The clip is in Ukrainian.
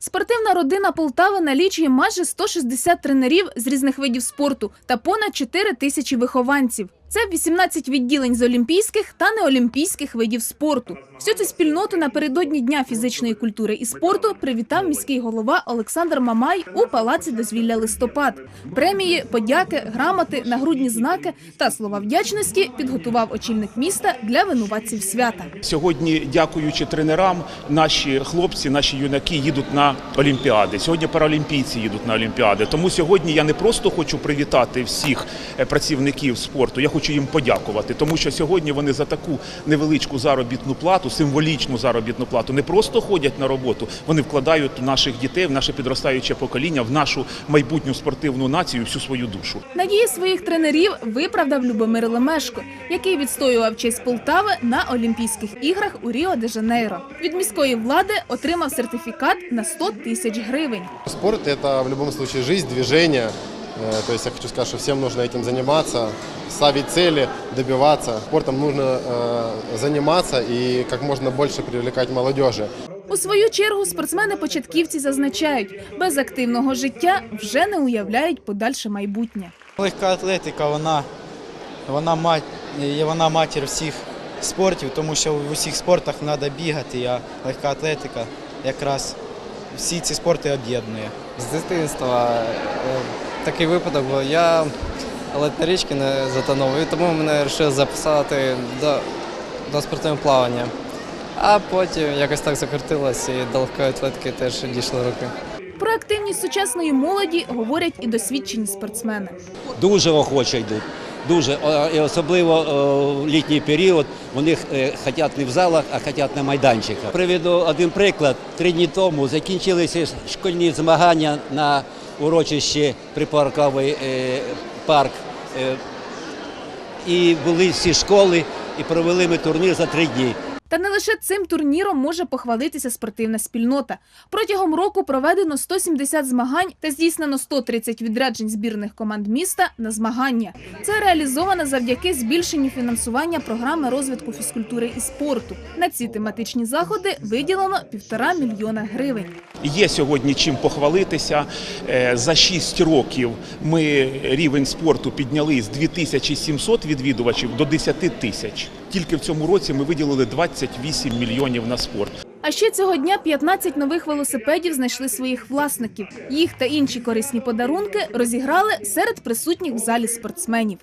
Спортивна родина Полтави налічує майже 160 тренерів з різних видів спорту та понад 4 тисячі вихованців. Це 18 відділень з олімпійських та неолімпійських видів спорту. Всю цю спільноту напередодні Дня фізичної культури і спорту привітав міський голова Олександр Мамай у палаці дозвілля листопад. Премії, подяки, грамоти, нагрудні знаки та слова вдячності підготував очільник міста для винуватців свята. Сьогодні, дякуючи тренерам, наші хлопці, наші юнаки їдуть на Олімпіади. Сьогодні паралімпійці їдуть на Олімпіади. Тому сьогодні я не просто хочу привітати всіх е, працівників спорту, я хочу їм подякувати, тому що сьогодні вони за таку невеличку заробітну плату, символічну заробітну плату, не просто ходять на роботу, вони вкладають в наших дітей, в наше підростаюче покоління, в нашу майбутню спортивну націю всю свою душу. Надії своїх тренерів виправдав Любомир Лемешко, який відстоював честь Полтави на Олімпійських іграх у Ріо де Жанейро. Від міської влади отримав сертифікат на 100 тисяч гривень. Спорт – это в любом случае жизнь, движение. Э, То есть я хочу сказать, что всем нужно этим заниматься, ставить цели, добиваться. Спортом нужно э, заниматься и как можно больше привлекать молодежи. У свою чергу спортсмени-початківці зазначають, без активного життя вже не уявляють подальше майбутнє. Легка атлетика, вона, вона, мать, є вона матір всіх спортів, тому що в усіх спортах треба бігати, а легка атлетика якраз всі ці спорти об'єднує. З дитинства е, такий випадок був. Я ледь на річки не затонув, і тому мене вирішили записати до, до спортивного плавання. А потім якось так закрутилось і до легкої атлетики теж дійшли руки. Про активність сучасної молоді говорять і досвідчені спортсмени. дуже охоче йдуть. Дуже і особливо в літній період вони е, хочуть не в залах, а хочуть на майданчиках. Приведу один приклад. Три дні тому закінчилися шкільні змагання на урочищі припарковий е, парк. Е, і були всі школи, і провели ми турнір за три дні. Та не лише цим турніром може похвалитися спортивна спільнота. Протягом року проведено 170 змагань та здійснено 130 відряджень збірних команд міста на змагання. Це реалізовано завдяки збільшенню фінансування програми розвитку фізкультури і спорту. На ці тематичні заходи виділено півтора мільйона гривень. Є сьогодні чим похвалитися. Е, За 6 років ми рівень спорту підняли з 2700 відвідувачів до 10 тисяч. Тільки в цьому році ми виділили 28 мільйонів на спорт. А ще цього дня 15 нових велосипедів знайшли своїх власників. Їх та інші корисні подарунки розіграли серед присутніх в залі спортсменів.